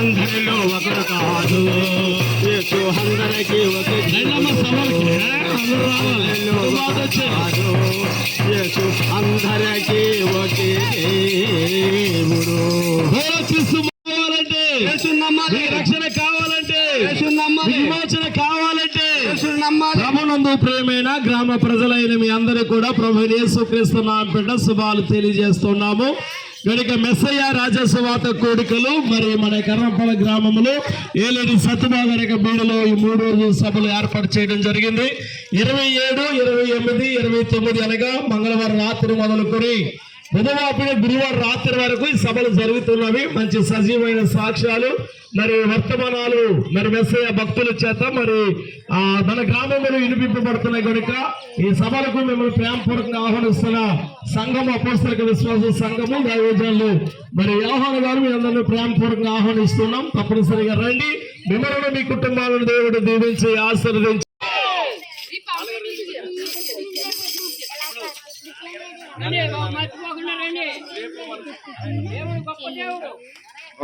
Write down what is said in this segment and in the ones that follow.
అందరిలో ఒకరు కాదు యేసు అందరికీ ఒక రెండమ్మ సభలకి కాదు యేసు అందరికీ ఒకే దేవుడు రక్షణ కావాలంటే విమోచన కావాలంటే రమణందు ప్రేమైన గ్రామ ప్రజలైన మీ అందరూ కూడా ప్రభు యేసు క్రీస్తు నామపేట శుభాలు తెలియజేస్తున్నాము. గనుక మెస్సయ్య రాజస్వాత కోడికలు మరి మన కర్రంపల గ్రామంలో ఏలేడి సత్యభాగరిక బీడులో ఈ మూడు రోజుల సభలు ఏర్పాటు చేయడం జరిగింది. ఇరవై ఏడు ఇరవై ఎనిమిది ఇరవై తొమ్మిది అనగా మంగళవారం రాత్రి మొదలుకొని బుధవారం గురువారం రాత్రి వరకు ఈ సభలు జరుగుతున్నవి. మంచి సజీవమైన సాక్ష్యాలు. మరి వర్తమానాలు మరి మెస్సయ్య భక్తుల చేత మరి ఆ మన గ్రామంలో వినిపింపబడుతున్నాయి కనుక ఈ సభలకు మిమ్మల్ని ప్రేమపూర్వకంగా ఆహ్వానిస్తున్న సంఘం అపోస్తలిక విశ్వాస సంఘము దైవజనులు. మరి ఆహ్వాన గారు మీ అందరినీ ప్రేమపూర్వకంగా ఆహ్వానిస్తున్నాం. తప్పనిసరిగా రండి. మిమ్మల్ని మీ కుటుంబాలను దేవుడు దీవించి ఆశీర్వదించి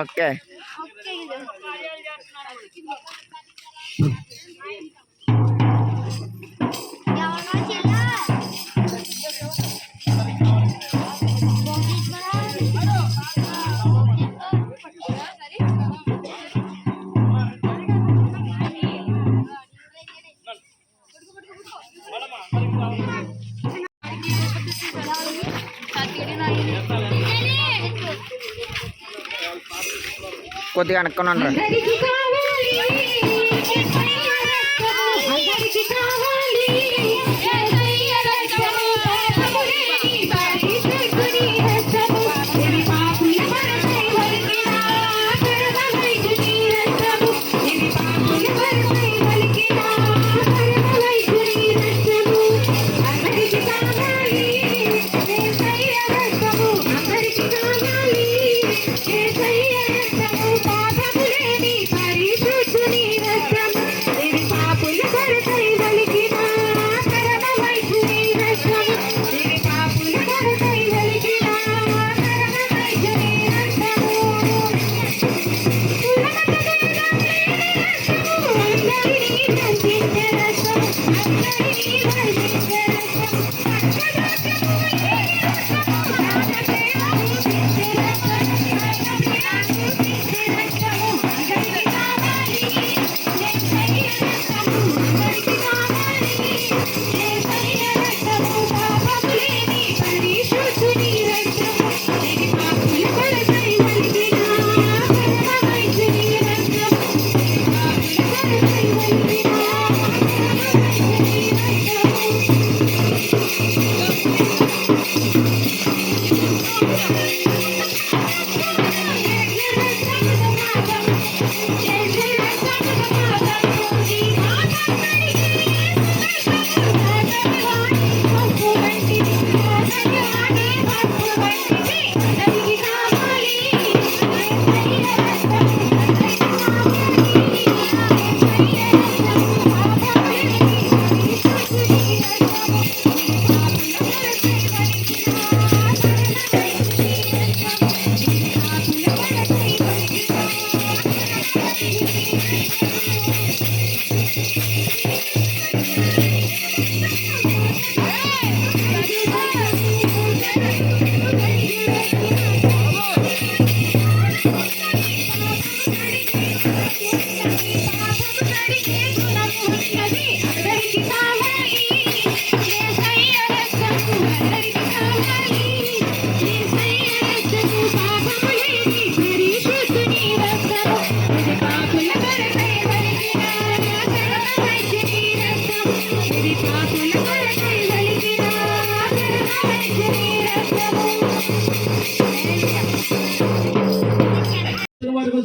ఓకే. కొద్దిగా అనుకున్నాను ಕಡಿಮೆ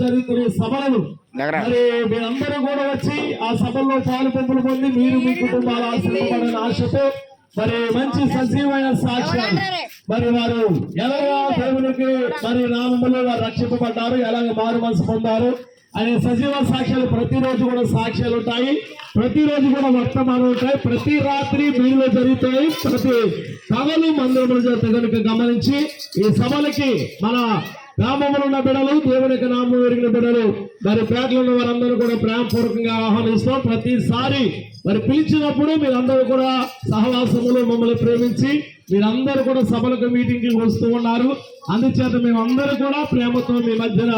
జరుగుతున్న సభలను మరి మీరందరూ కూడా వచ్చి ఆ సభల్లో పాలు పంపులు పొంది మీరు మీ కుటుంబాలు ఆశీర్వపడని ఆశతో మరి మంచి సజీవమైన సాక్ష్యాలు. మరి వారు ఎలాగా దేవునికి మరి నామములో వారు రక్షింపబడ్డారు? ఎలాగ మారు మనసు పొందారు? అనే సజీవ సాక్ష్యాలు ప్రతిరోజు కూడా సాక్ష్యాలు ఉంటాయి. ప్రతిరోజు కూడా వర్తమానం ఉంటాయి. ప్రతి రాత్రి మీలో జరుగుతాయి. ప్రతి సభలు మందిరములు జరుగుతాయి కనుక గమనించి ఈ సభలకి మన గ్రామంలో ఉన్న బిడలు దేవుని యొక్క నామం ఎరిగిన బిడలు మరి పేటలో ఉన్న వారందరూ కూడా ప్రేమపూర్వకంగా ఆహ్వానిస్తాం. ప్రతిసారి మరి పిలిచినప్పుడు మీరందరూ కూడా సహవాసములు మమ్మల్ని ప్రేమించి మీరందరూ కూడా సభలకు మీటింగ్కి వస్తూ ఉన్నారు. అందుచేత మేమందరూ కూడా ప్రేమతో మీ మధ్యన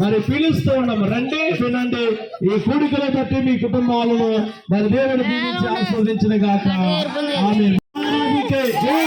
మరి పిలుస్తూ ఉన్నాం రండి వినండి. ఈ కూడికలు బట్టి మీ కుటుంబాలను మరి దీవించి ఆస్వాదించిన గాక ఆమేన్. ఆమెకే జై.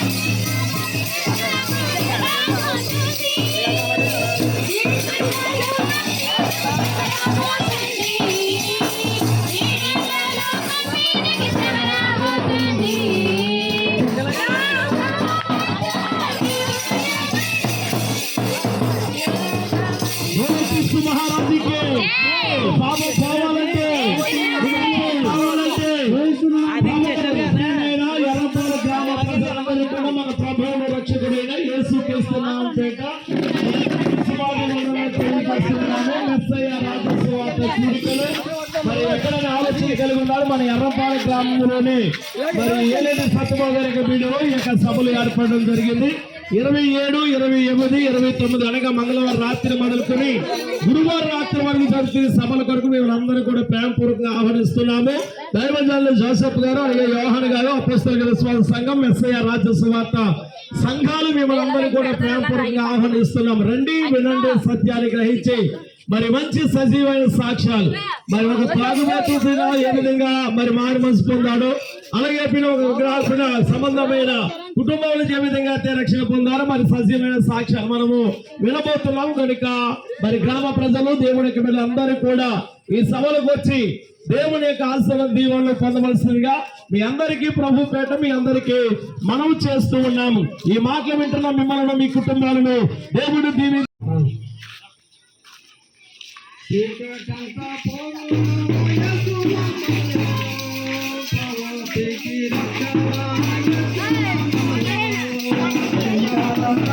Thank you. మన ఎర్రపాడు గ్రామంలోని మరి ఏలేని సత్యమో గారి ఈ యొక్క సభలు ఏర్పడడం జరిగింది. ఇరవై ఏడు ఇరవై ఎనిమిది ఇరవై తొమ్మిది అనగా మంగళవారం రాత్రి మొదలుకొని గురువారం రాత్రి వరకు జరుగుతున్న సభల కొరకు మేము అందరూ కూడా ప్రేమపూర్వకంగా ఆహ్వానిస్తున్నాము. దైవజనులు జోసెఫ్ గారు అలాగే యోహన్ గారు అపస్తుల స్వామి సంఘం ఎస్ఐ రాజ్యసువార్త సంఘాలు మిమ్మల్ని అందరూ కూడా ప్రేమపూర్వకంగా ఆహ్వానిస్తున్నాం. రండి వినండి సత్యాన్ని గ్రహించి. మరి మంచి సజీవమైన సాక్ష్యాలు. మరి ఒక త్రాగుబోతు ఏ విధంగా మరి మారు మనసు పొందాడు అలాగే ఒక విగ్రహార్పణ సంబంధమైన కుటుంబం నుంచి ఏ విధంగా అయితే రక్షణ పొందారో మరి సజీవమైన సాక్ష్యాలు మనము వినబోతున్నాం. కనుక మరి గ్రామ ప్రజలు దేవుని యొక్క అందరూ కూడా ఈ సభలకు వచ్చి దేవుని యొక్క ఆశ్రమ దీవెనలు పొందవలసిందిగా మీ అందరికీ ప్రభు పేట మీ అందరికీ మనం చేస్తూ ఉన్నాము. ఈ మాటలు వింటున్న మిమ్మల్ని మీ కుటుంబాలను దేవుడు దీవి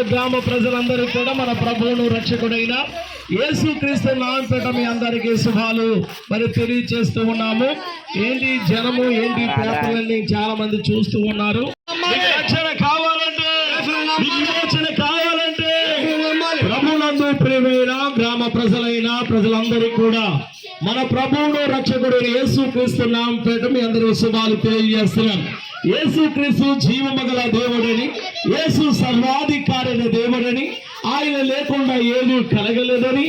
ఎర్రపాడు గ్రామ ప్రజలందరూ కూడా మన ప్రభువును రక్షకుడైన యేసు క్రీస్తు నామపేట మీ అందరికీ శుభాలు. మరి తెలియచేస్తూ ఉన్నాము. ఏంటి జనము ఏంటి పేపర్లన్నీ చాలా మంది చూస్తూ ఉన్నారు. రక్షణ కావాలంటే మీకు కావాలంటే ప్రభునందు ప్రియమైన గ్రామ ప్రజలైన ప్రజలందరికీ కూడా మన ప్రభువును రక్షకుడు యేసు క్రీస్తు నామపేట మీ అందరూ శుభాలు తెలియజేస్తున్నాం యేసు క్రీస్తు జీవమగల దేవుడని యేసు సర్వాధికారి దేవుడని ఆయన లేకుండా ఏది కలగలేదని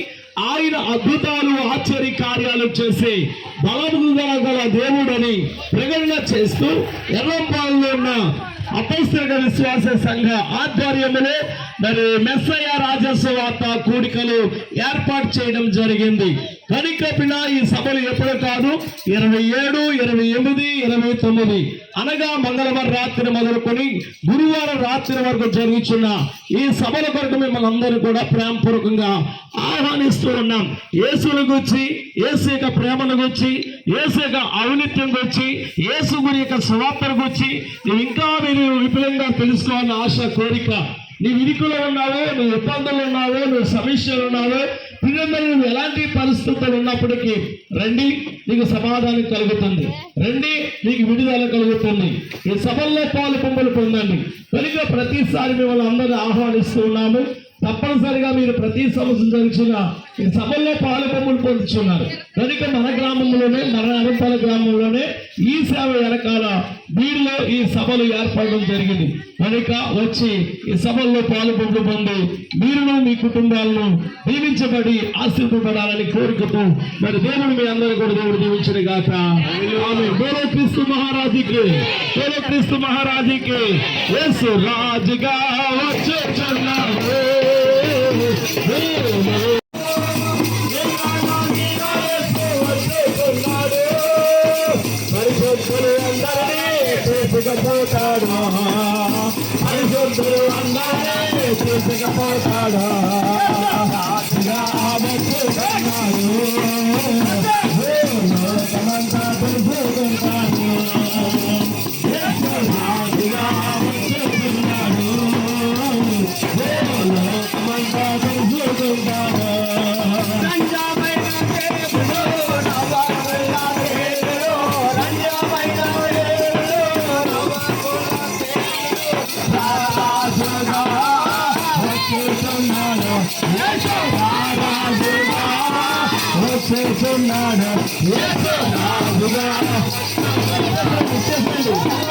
ఆయన అద్భుతాలు ఆశ్చర్య కార్యాలు చేసే బలము గల గల దేవుడని ప్రకటన చేస్తూ ఎర్రంపాలలో ఉన్న అపస్తుల విశ్వాస సంఘ ఆధ్వర్యములో మరి మెస్సయ్య రాజస్వార్త కూడికలు ఏర్పాటు చేయడం జరిగింది. కనికపిన ఈ సభలు ఎప్పుడు కాదు? ఇరవై ఏడు ఇరవై ఎనిమిది ఇరవై తొమ్మిది. అనగా మంగళవారం రాత్రి మొదలుకొని గురువారం రాత్రి వరకు జరుగుతున్న ఈ సభల కొరకు మిమ్మల్ని అందరూ కూడా ప్రేమపూర్వకంగా ఆహ్వానిస్తూ ఉన్నాం. యేసుల గురించి ఏసు యొక్క ప్రేమను గురించి యేసు యొక్క ఔనిత్యం గురించి యేసు గురి యొక్క సువార్తను గురించి ఇంకా మీరు విపులంగా తెలుసుకోవాలని ఆశ కోరిక నీ విధికులో ఉన్నావో నువ్వు ఇబ్బందులు ఉన్నావో నువ్వు సమస్యలు ఉన్నావో పిల్లలు నువ్వు ఎలాంటి పరిస్థితులు ఉన్నప్పటికీ రండి నీకు సమాధానం కలుగుతుంది. రండి నీకు విడుదల కలుగుతుంది. ఈ సభల్లో పాలు పొంగులు పొందండి. కనుక ప్రతిసారి మిమ్మల్ని అందరినీ ఆహ్వానిస్తూ ఉన్నాము. తప్పనిసరిగా మీరు ప్రతి సంవత్సరం జరిచిన ఈ సభల్లో పాలు పొందుతున్నారు. కనుక మన గ్రామంలోనే మన అరంపాల గ్రామంలోనే ఈ సేవ వెనకాల వీరిలో ఈ సభలు ఏర్పడడం జరిగింది. కనుక వచ్చి ఈ సభల్లో పాలు పొందు పొంది మీరును మీ కుటుంబాలను దీవించబడి ఆశీర్వపడాలని కోరుకుతూ మరి దేవుడు మీ అందరూ కూడా దేవుడు దీవించిన గాక. ఆమె క్రీస్తు మహారాజుకి క్రీస్తు మహారాజుకి రాజుగా వచ్చే తీసుకపోతాడు పరిశుద్ధులు అందరినీ తీసుకపోతాడు రాజుగా తెలుసుకుంటాడు. వచ్చేస్తున్నాడు యేసురాజుగా. ఓ